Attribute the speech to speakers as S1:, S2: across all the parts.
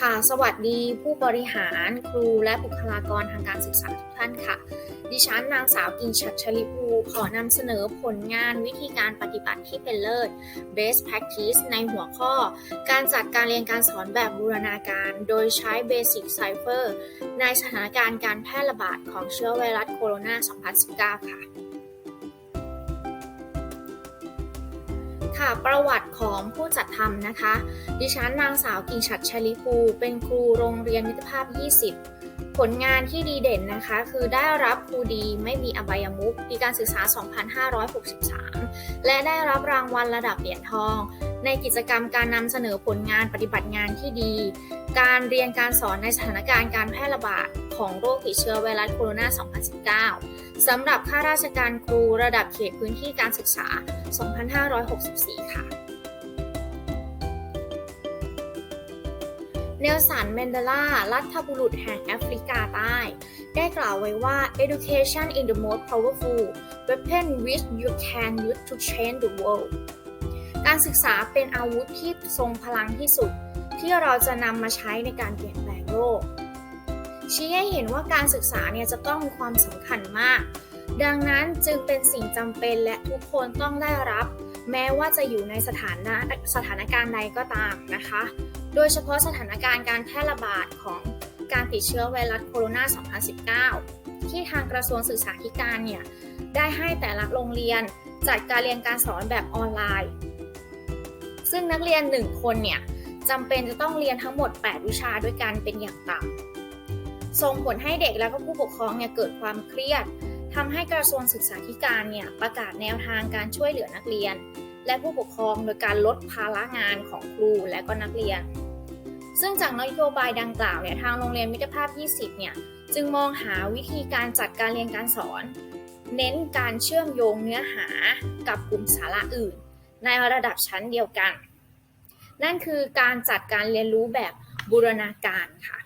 S1: ค่ะ สวัสดีผู้บริหารครูและบุคลากรทางการศึกษาทุกท่านค่ะ ดิฉันนางสาวกินชัดชลิภูขอนำเสนอผลงานวิธีการปฏิบัติที่เป็นเลิศ best practice ในหัวข้อ การจัดการเรียนการสอนแบบบูรณาการ โดยใช้ basic cipher ในสถานการณ์การแพร่ระบาดของเชื้อไวรัสโคโรนา 2019 ค่ะ ค่ะ ประวัติของผู้จัดทำนะคะ ดิฉันนางสาวกิ่งฉัดชลิภู เป็นครูโรงเรียนมิตรภาพ 20 ผลงานที่ดีเด่นนะคะ คือได้รับครูดีไม่มีอบายมุขปีการศึกษา 2563 และได้รับรางวัลระดับเหรียญทอง ในกิจกรรมการนำเสนอผลงานปฏิบัติงานที่ดี การเรียนการสอนในสถานการณ์การแพร่ระบาดของโรคติดเชื้อไวรัสโคโรนา 2019 สำหรับข้าราชการครูระดับเขตพื้นที่การศึกษา 2564 ค่ะ เนลสัน เมนเดลา รัฐบุรุษแห่งแอฟริกาใต้ ได้กล่าวไว้ว่า education is the most powerful weapon which you can use to change the world การศึกษาเป็นอาวุธที่ทรงพลังที่สุด ที่เราจะนำมาใช้ในการเปลี่ยนแปลงโลก ชี้ให้เห็นว่าการศึกษาเนี่ยจะต้องมีความสำคัญมาก ดังนั้นจึงเป็นสิ่งจำเป็นและทุกคนต้องได้รับ แม้ว่าจะอยู่ในสถานะสถานการณ์ใดก็ตามนะคะ โดยเฉพาะสถานการณ์การแพร่ระบาดของการติดเชื้อไวรัสโคโรนา 2019 ที่ทางกระทรวงศึกษาธิการเนี่ยได้ให้แต่ละโรงเรียนจัดการเรียนการสอนแบบออนไลน์ ซึ่งนักเรียน 1 คนเนี่ยจำเป็นจะต้องเรียนทั้งหมด 8 วิชาด้วยกันเป็นอย่างต่ำ ส่งผลให้เด็กและก็ผู้ปกครองเนี่ยเกิดความเครียดทำให้กระทรวงศึกษาธิการเนี่ยประกาศแนวทางการช่วยเหลือนักเรียน และผู้ปกครองโดยการลดภาระงานของครูและก็นักเรียน ซึ่งจากนโยบายดังกล่าวเนี่ยทางโรงเรียนมิตรภาพ 20 เนี่ยจึงมองหาวิธีการจัดการเรียนการสอน เน้นการเชื่อมโยงเนื้อหากับกลุ่มสาระอื่น ในระดับชั้นเดียวกัน นั่นคือการจัดการเรียนรู้แบบบูรณาการค่ะ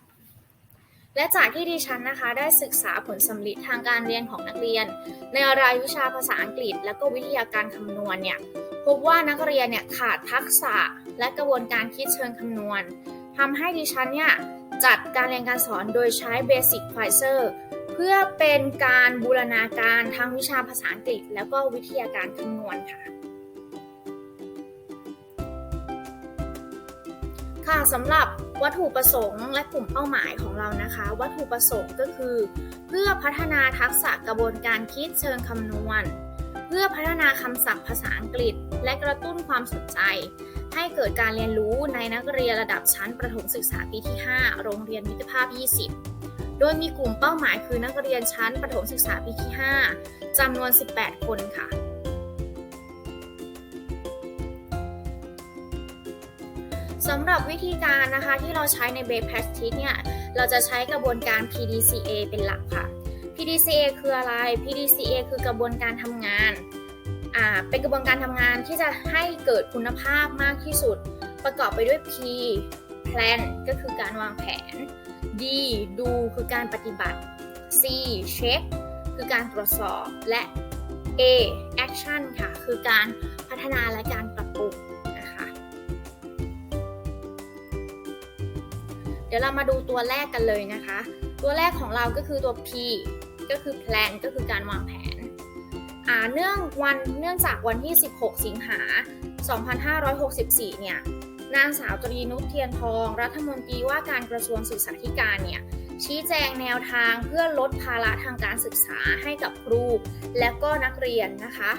S1: และจากที่ดิฉันนะคะได้ศึกษาผลสำลิดทางการเรียนของนักเรียน ในรายวิชาภาษาอังกฤษ และก็วิทยาการคำนวณเนี่ยพบว่านักเรียนเนี่ยขาดทักษะและกระบวนการคิดเชิงคำนวณทำให้ดิฉันเนี่ยจัดการเรียนการสอนโดยใช้ Basic p i z e r เพื่อเป็นการบูรณาการทางวิชาภาษาอังกฤษ แล้วก็วิทยาการคำนวณค่ะ ค่ะสำหรับวัตถุประสงค์และกลุ่มเป้าหมายของเรานะคะ วัตถุประสงค์ก็คือ เพื่อพัฒนาทักษะกระบวนการคิดเชิงคำนวณ เพื่อพัฒนาคำศัพท์ภาษาอังกฤษ และกระตุ้นความสนใจ ให้เกิดการเรียนรู้ในนักเรียนระดับชั้นประถมศึกษาปีที่ 5 โรงเรียนมิตรภาพ 20 โดยมีกลุ่มเป้าหมายคือนักเรียนชั้นประถมศึกษาปีที่ 5จำนวน 18 คนค่ะ สำหรับวิธีการนะคะที่เราใช้ใน Best Practice เนี่ย เราจะใช้กระบวนการ PDCA เป็นหลักค่ะ PDCA คืออะไร PDCA คือกระบวนการทำงาน อ่า เป็นกระบวนการทำงานที่จะให้เกิดคุณภาพมากที่สุด ประกอบไปด้วย P plan ก็คือการวางแผน D do คือการปฏิบัติ C check คือการตรวจสอบ และ A action ค่ะ คือการพัฒนาและการปรับ เดี๋ยวเรามาดูตัวแรกกันเลยนะคะ ตัวแรกของเราก็คือตัว P ก็คือ plan ก็คือการวางแผนเนื่องวันเนื่องจากวันที่ 16 สิงหา 2564 เนี่ย นางสาวตรีนุชเทียนทอง รัฐมนตรีว่าการกระทรวงศึกษาธิการเนี่ย ชี้แจงแนวทางเพื่อลดภาระทางการศึกษาให้กับครู และก็นักเรียนนะคะ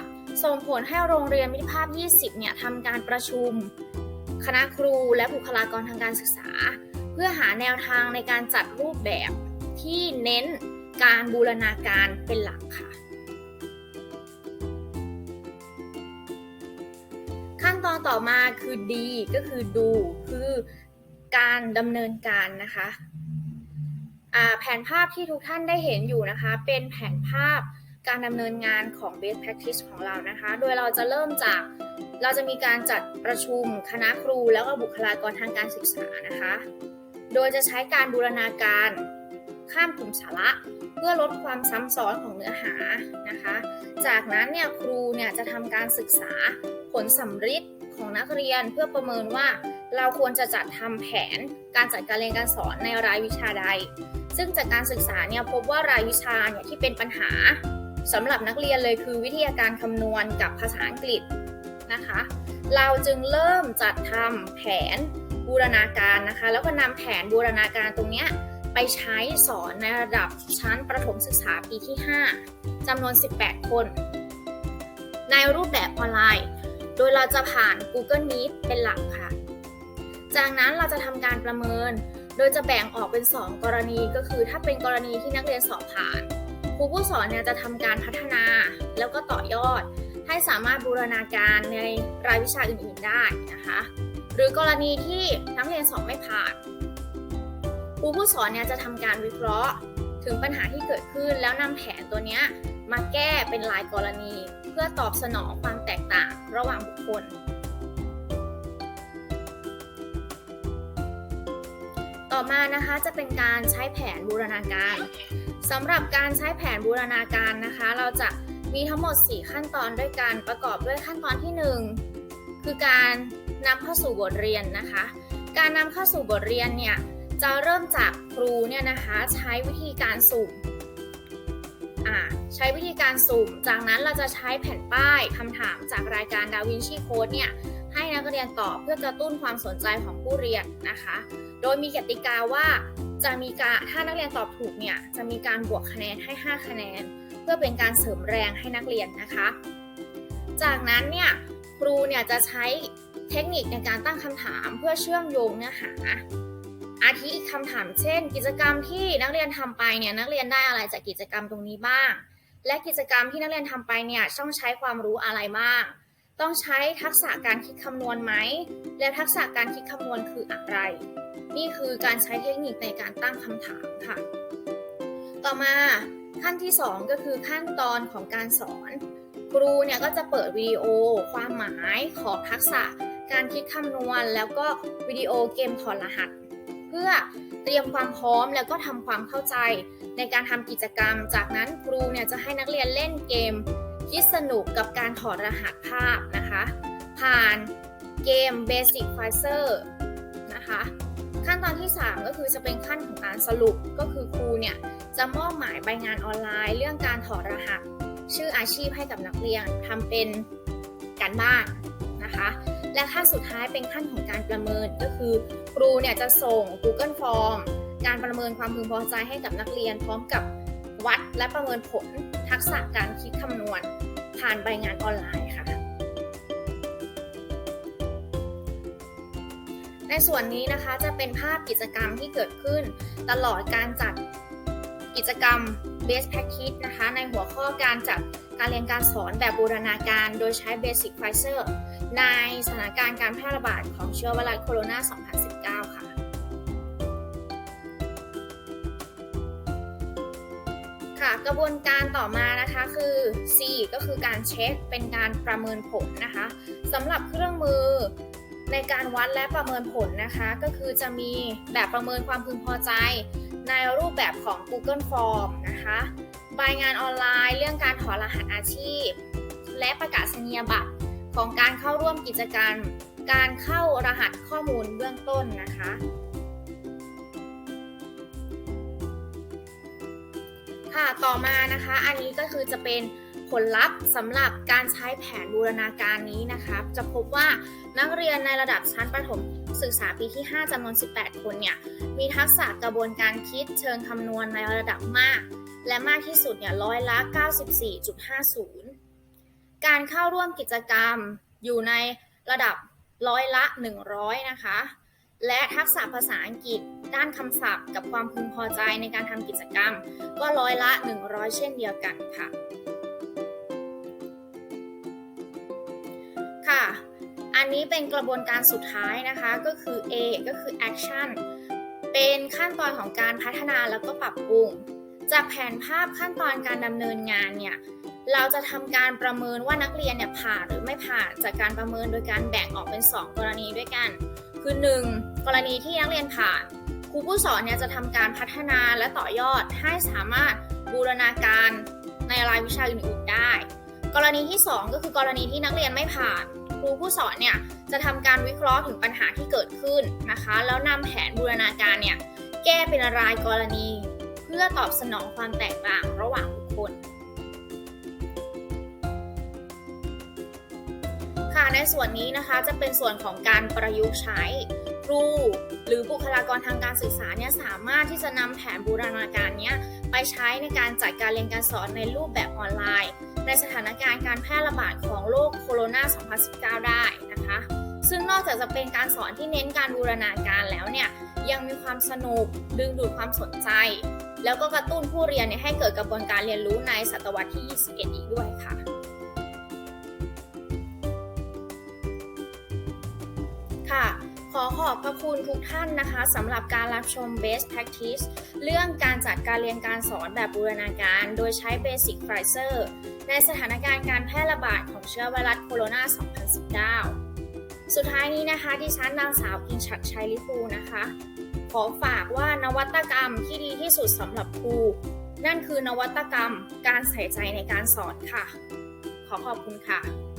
S1: ส่งผลให้โรงเรียนมิตรภาพ 20 เนี่ยทำการประชุม คณะครูและบุคลากรทางการศึกษา พื่อหาแนวทางในการจัดรูปแบบที่เน้นการบูรณาการเป็นหลักค่ะ ขั้นตอนต่อมาคือ D ก็คือดูคือการดำเนินการนะคะแผนภาพที่ทุกท่านได้เห็นอยู่นะคะ เป็นแผนภาพการดำเนินงานของ Best Practice ของเรานะคะ โดยเราจะเริ่มจากเราจะมีการจัดประชุมคณะครูแล้วก็บุคลากรทางการศึกษานะคะ โดยจะใช้การบูรณาการข้ามกลุ่มสาระเพื่อลดความซ้ำซ้อนของเนื้อหานะคะ จากนั้นเนี่ยครูเนี่ยจะทำการศึกษาผลสัมฤทธิ์ของนักเรียนเพื่อประเมินว่าเราควรจะจัดทำแผนการจัดการเรียนการสอนในรายวิชาใด ซึ่งจากการศึกษาเนี่ยพบว่ารายวิชาเนี่ยที่เป็นปัญหาสำหรับนักเรียนเลยคือวิทยาการคำนวณกับภาษาอังกฤษนะคะ เราจึงเริ่มจัดทำแผน บูรณาการนะคะ แล้วก็นำแผนบูรณาการตรงนี้ไปใช้สอนในระดับชั้นประถมศึกษาปีที่ 5จำนวน 18 คน ในรูปแบบออนไลน์ โดยเราจะผ่าน Google Meet เป็นหลักค่ะ จากนั้นเราจะทำการประเมิน โดยจะแบ่งออกเป็น 2 กรณีก็คือ ถ้าเป็นกรณีที่นักเรียนสอบผ่านครูผู้สอนเนี่ยจะทำการพัฒนาแล้วก็ต่อยอดให้สามารถบูรณาการในรายวิชาอื่น ๆ ได้นะคะ รือกรณีที่นักเรียนสอบไม่ผ่านครูผู้สอนเนี่ยจะทำการวิเคราะห์ถึงปัญหาที่เกิดขึ้น แล้วนำแผนตัวเนี้ยมาแก้เป็นรายกรณี เพื่อตอบสนองความแตกต่างระหว่างบุคคล ต่อมานะคะจะเป็นการใช้แผนบูรณาการสำหรับการใช้แผนบูรณาการนะคะ เราจะมีทั้งหมด 4 ขั้นตอนด้วยกันประกอบด้วยขั้นตอนที่ 1 คือการ นำเข้าสู่บทเรียนนะคะ การนำเข้าสู่บทเรียนเนี่ยจะเริ่มจากครูเนี่ยนะคะใช้วิธีการสุ่มใช้วิธีการสุ่ม จากนั้นเราจะใช้แผ่นป้ายคำถามจากรายการดาวินชีโค้ดเนี่ยให้นักเรียนตอบเพื่อกระตุ้นความสนใจของผู้เรียนนะคะ โดยมีกติกาว่าจะมีการถ้านักเรียนตอบถูกเนี่ยจะมีการบวกคะแนนให้ 5 คะแนน เพื่อเป็นการเสริมแรงให้นักเรียนนะคะ จากนั้นเนี่ยครูเนี่ยจะใช้ เทคนิคในการตั้งคำถามเพื่อเชื่อมโยงเนื้อหา อาทิคำถามเช่น กิจกรรมที่นักเรียนทำไปเนี่ยนักเรียนได้อะไรจากกิจกรรมตรงนี้บ้าง และกิจกรรมที่นักเรียนทำไปเนี่ยต้องใช้ความรู้อะไรบ้าง ต้องใช้ทักษะการคิดคำนวณไหม และทักษะการคิดคำนวณคืออะไร นี่คือการใช้เทคนิคในการตั้งคำถามค่ะ ต่อมาขั้นที่ 2 ก็คือขั้นตอนของการสอน ครูเนี่ยก็จะเปิดวิดีโอ ความหมายของทักษะ การคิดคำนวณ แล้วก็วิดีโอเกมถอดรหัส เพื่อเตรียมความพร้อมแล้วก็ทำความเข้าใจในการทำกิจกรรม จากนั้นครูเนี่ยจะให้นักเรียนเล่นเกม คิดสนุกกับการถอดรหัสภาพนะคะ ผ่านเกม Basic f i z e r นะคะขั้นตอนที่ 3 ก็คือจะเป็นขั้นของการสรุปก็คือครูเนี่ยจะมอบหมายใบงานออนไลน์ เรื่องการถอดรหัส ชื่ออาชีพให้กับนักเรียนทำเป็นการบ้านนะคะ และขั้นสุดท้ายเป็นขั้นของการประเมินก็คือครูเนี่ยจะส่ง Google Form การประเมินความพึงพอใจให้กับนักเรียน พร้อมกับวัดและประเมินผลทักษะการคิดคำนวณ ผ่านใบงานออนไลน์ค่ะ ในส่วนนี้นะคะจะเป็นภาพกิจกรรมที่เกิดขึ้น ตลอดการจัดกิจกรรม Best Practice นะคะ ในหัวข้อการจัด การเรียนการสอนแบบบูรณาการ โดยใช้ Basic p f i z e r ในสถานการณ์การแพร่ระบาดของเชื้อไวรัสโคโรนา 2019 ค่ะ ค่ะกระบวนการต่อมานะคะคือ C ก็คือการเช็คเป็นการประเมินผลนะคะสำหรับเครื่องมือในการวัดและประเมินผลนะคะ ก็คือจะมีแบบประเมินความพึงพอใจ ในรูปแบบของ Google Form นะคะ ใบงานออนไลน์ เรื่องการถอดรหัสอาชีพ และประกาศนียบัตรของการเข้าร่วมกิจกรรม การเข้ารหัสข้อมูลเบื้องต้นนะคะค่ะต่อมานะคะอันนี้ก็คือจะเป็นผลลัพธ์สำหรับการใช้แผนบูรณาการนี้นะคะจะพบว่านักเรียนในระดับชั้นประถมศึกษาปีที่ 5จำนวน 18 คนเนี่ยมีทักษะกระบวนการคิดเชิงคำนวณในระดับมาก และมากที่สุดเนี่ยร้อยละ 94.50 การเข้าร่วมกิจกรรมอยู่ในระดับร้อยละ 100 นะคะ และทักษะภาษาอังกฤษด้านคำศัพท์ กับความพึงพอใจในการทำกิจกรรม ก็ร้อยละ 100 เช่นเดียวกันค่ะ ค่ะ อันนี้เป็นกระบวนการสุดท้ายนะคะก็คือ A ก็คือ action เป็นขั้นตอนของการพัฒนาแล้วก็ปรับปรุง จากแผนภาพขั้นตอนการดำเนินงานเนี่ยเราจะทำการประเมินว่านักเรียนเนี่ยผ่านหรือไม่ผ่านจากการประเมินโดยการแบ่งออกเป็น 2 กรณีด้วยกัน คือ 1. กรณีที่นักเรียนผ่านครูผู้สอนเนี่ยจะทำการพัฒนาและต่อยอดให้สามารถบูรณาการในรายวิชาอื่นๆได้ กรณีที่ 2 ก็คือกรณีที่นักเรียนไม่ผ่านครูผู้สอนเนี่ยจะทำการวิเคราะห์ถึงปัญหาที่เกิดขึ้นนะคะ แล้วนำแผนบูรณาการเนี่ยแก้เป็นรายกรณี พื่อตอบสนองความแตกต่างระหว่างบุคคล ค่ะในส่วนนี้นะคะจะเป็นส่วนของการประยุกต์ใช้ครู หรือบุคลากรทางการศึกษาเนี่ยสามารถที่จะนำแผนบูรณาการเนี้ยไปใช้ในการจัดการเรียนการสอนในรูปแบบออนไลน์ ในสถานการณ์การแพร่ระบาดของโรคโคโรนา 2019 ได้นะคะ ซึ่งนอกจากจะเป็นการสอนที่เน้นการบูรณาการแล้วเนี่ย ความสนุก ดึงดูดความสนใจ แล้วก็กระตุ้นผู้เรียนให้เกิดกระบวนการเรียนรู้ในศตวรรษที่ 21 อีกด้วยค่ะ ค่ะ ขอขอบพระคุณทุกท่านนะคะสำหรับการรับชม Best Practice เรื่องการจัดการเรียนการสอนแบบบูรณาการ โดยใช้ Basic f i z e r ในสถานการณ์การแพร่ระบาดของเชื้อไวรัสโคโรนา 2019สุดท้ายนี้นะคะ ดิฉันนางสาวกินชัดชัยลิปูนะคะ ขอฝากว่านวัตกรรมที่ดีที่สุดสำหรับครู นั่นคือนวัตกรรมการใส่ใจในการสอนค่ะ ขอขอบคุณค่ะ